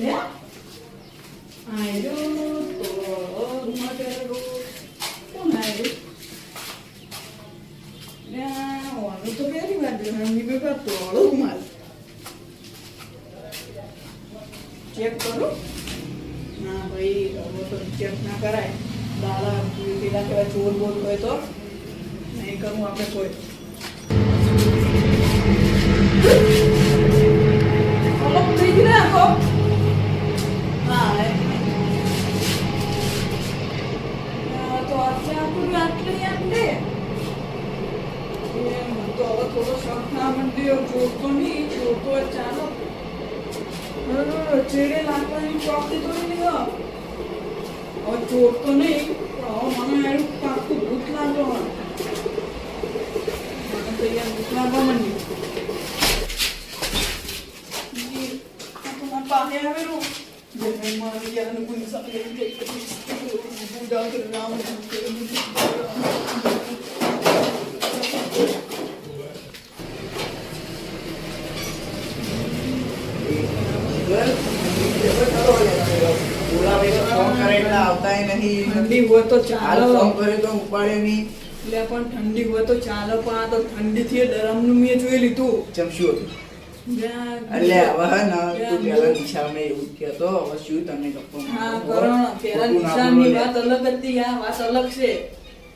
લે? આયરું તો મગરું. કોણ આયરું લે ઓનું તો પહેલી વાર જોયું એમની બેટા તોળું માલ. ચેક કરું. ના ભાઈ, હવે તો ચેક ના કરાય. દાદા, પેલા કહેવાય ચોર બોલ હોય તો. નહીં કરવું આપણે કોઈ. તો હવે થોડો શક ના મંડ્યો જોતો નહીં જોતો હોય ચાલો બરોબર ચેડે લાકડાની ચોકડી તો નહીં હવે જોતો નહીં પણ હવે મને એનું પાકું ભૂત લાગ્યો મને મને તો યાર ભૂત લાગવા માંડી પાસે આવેલું જેને મારી યાર કોઈ સાથે પૂજા કરે ઠંડી હોય તો ચાલો. એટલે પણ ઠંડી હોય તો ચાલો પણ આ તો ઠંડીથી ડરમનું મેં જોઈ લીધું. જ્યાં- હા કરણ પેલા નિશાની વાત અલગ હતી આ વાત અલગ છે.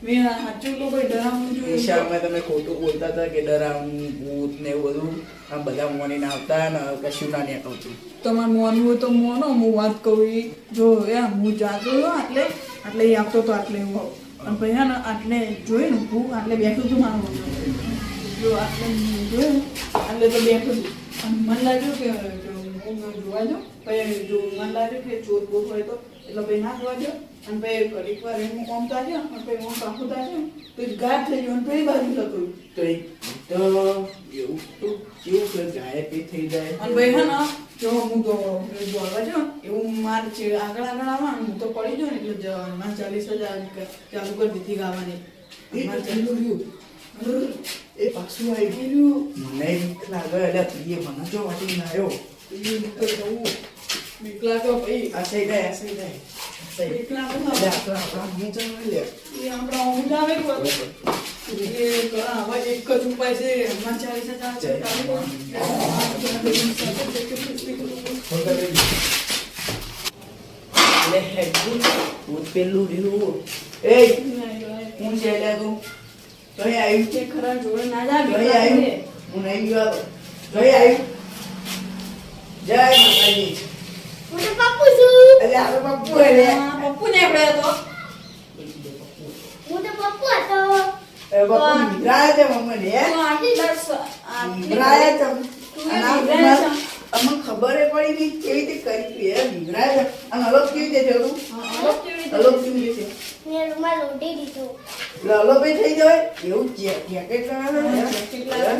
મેં સાચું તો ડરામણું જોઈએ. નિશાળમાં તમે ખોટું બોલતા હતા કે ડરાવનું ભૂત ને એવું બધું. આ બધા મોની ના આવતા ને કશું ના નીકળતું. તમારે મોનવું હોય તો મોનો હું વાત કહું જો એમ હું જાતો હતો આટલે આટલે એ આવતો હતો આટલે એવો અને પછી ને આટલે જોયું ને હું આટલે બેઠું હતું મારું. જો આટલે જોયું આટલે તો બેઠું હતું અને મને લાગ્યું કે હું જોવા જાઉં પછી જો મન લાગે કે ચોર બોર હોય તો એટલે પછી ના જોવા દો અને પછી એક વાર એનું કામ તાજ્યો અને પછી હું કાપું તાજ્યો તો ગાઢ થઈ ગયો અને પછી બાજુ લતું તો એ તો એવું તો કેવું કે ગાયબ થઈ જાય. અને ભાઈ હા જો હું તો જોવા જો એવું મારે છે આગળ આગળ આવવા હું તો પડી જાઉં ને એટલે જ- ચાલીસ હજાર ચાલુ કરી દીધી ગાવાની. એ પાછું આવી ગયેલું મને લાગે એટલે પ્રિય એ મને જો વાટી ના આવ્યો. ચાલ્યું તો જવું બીક લાગે ભાઈ આ સાઈડ આય, આ સાઈડ આય. આ સાઈડ. બીક લાગે એટલે તો હું ચાલે લે એ આપણા બધું. એ ઘણા એક જ ઉપાય છે મારે ચાલીસ હજાર છે પેલું રહ્યું એ હું છે એટલે તું તો આવ્યું ખરા જોડે ના જા બીક આવ્યું હું નહીં ગયો જય આવ્યું જય માતાજી. હું તો પપ્પુ છું. એટલે આપણે પપ્પુ એટલે હા, પપ્પુ ને આપણે તો હું તો પપ્પુ હતો. એ પપ્પુ નિદ્રાય છે મમ્મી ને તો આટલી આટલી નિદ્રાય છે. તું આ. અમને ખબર પડી નહીં કેવી રીતે કરી એ નિદ્રાય છે. અને અલગ કેવી રીતે જવું હા, અલગ કેવી રીતે? અલગ કેવી રીતે? મેં રૂમાલ ઓઢી દીધો. એટલે થઈ જાય એવું જેકેટ લાવે